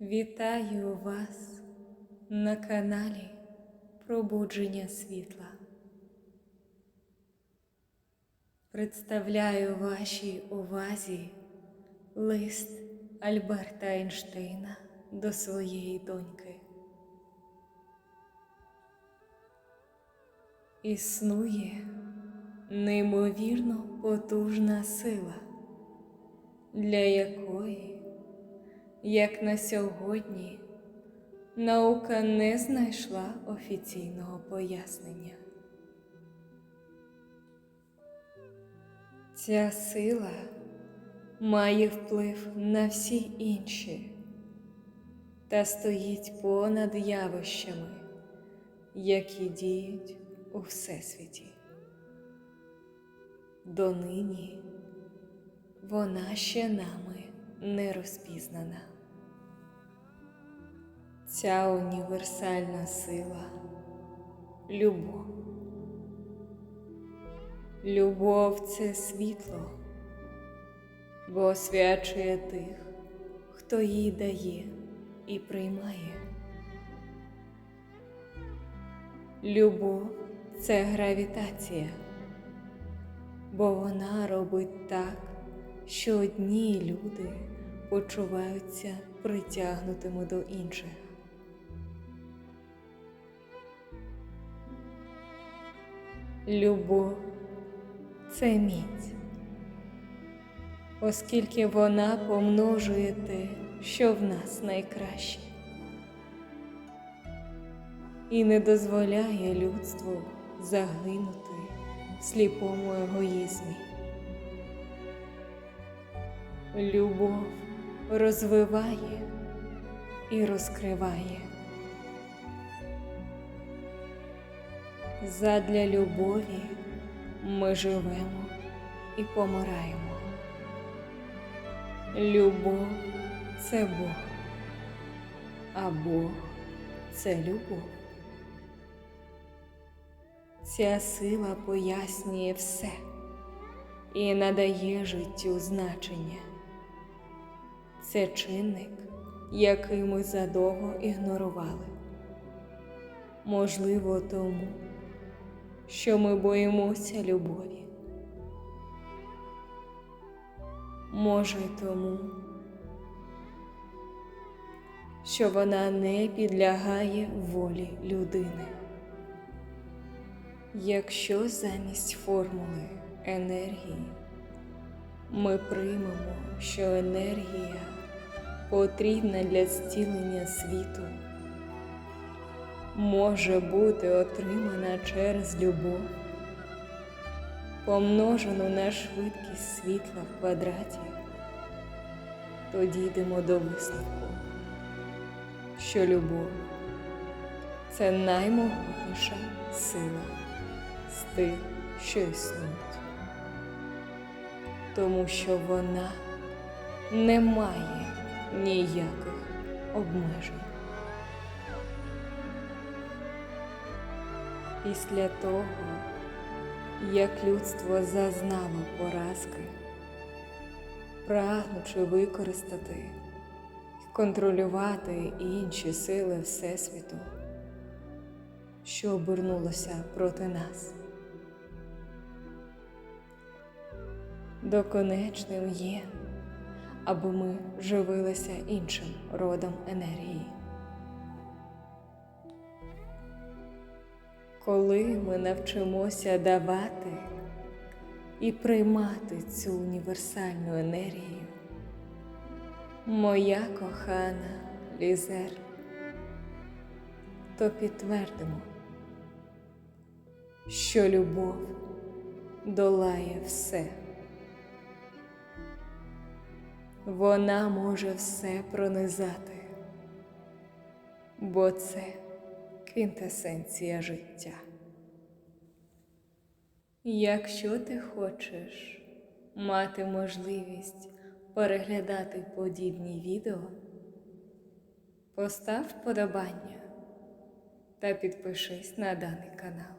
Вітаю вас на каналі Пробудження світла. Представляю вашій увазі лист Альберта Ейнштейна до своєї доньки. Існує неймовірно потужна сила, для якої як на сьогодні, наука не знайшла офіційного пояснення. Ця сила має вплив на всі інші та стоїть понад явищами, які діють у Всесвіті. Донині вона ще нами не розпізнана. Ця універсальна сила любов. Любов це світло, бо освячує тих, хто їй дає і приймає. Любов це гравітація, бо вона робить так, що одні люди почуваються притягнутими до інших. Любов це міць, оскільки вона помножує те, що в нас найкраще, і не дозволяє людству загинути в сліпому егоїзмі. Любов розвиває і розкриває. Задля любові ми живемо і помираємо. Любов це Бог, а Бог це любов. Ця сила пояснює все і надає життю значення. Це чинник, який ми задовго ігнорували. Можливо, тому, що ми боїмося любові. Може, тому, що вона не підлягає волі людини. Якщо замість формули енергії ми приймемо, що енергія потрібна для зцілення світу, може бути отримана через любов, помножену на швидкість світла в квадраті, тоді йдемо до висновку, що любов це наймогутніша сила з тих, що існують. Тому що вона не має ніяких обмежень. Після того, як людство зазнало поразки, прагнучи використати і контролювати інші сили Всесвіту, що обернулося проти нас. Доконечним є, аби ми живилися іншим родом енергії. Коли ми навчимося давати і приймати цю універсальну енергію, моя кохана Лізер, то підтвердимо, що любов долає все. Вона може все пронизати, бо це квінтесенція життя. Якщо ти хочеш мати можливість переглядати подібні відео, постав вподобання та підпишись на даний канал.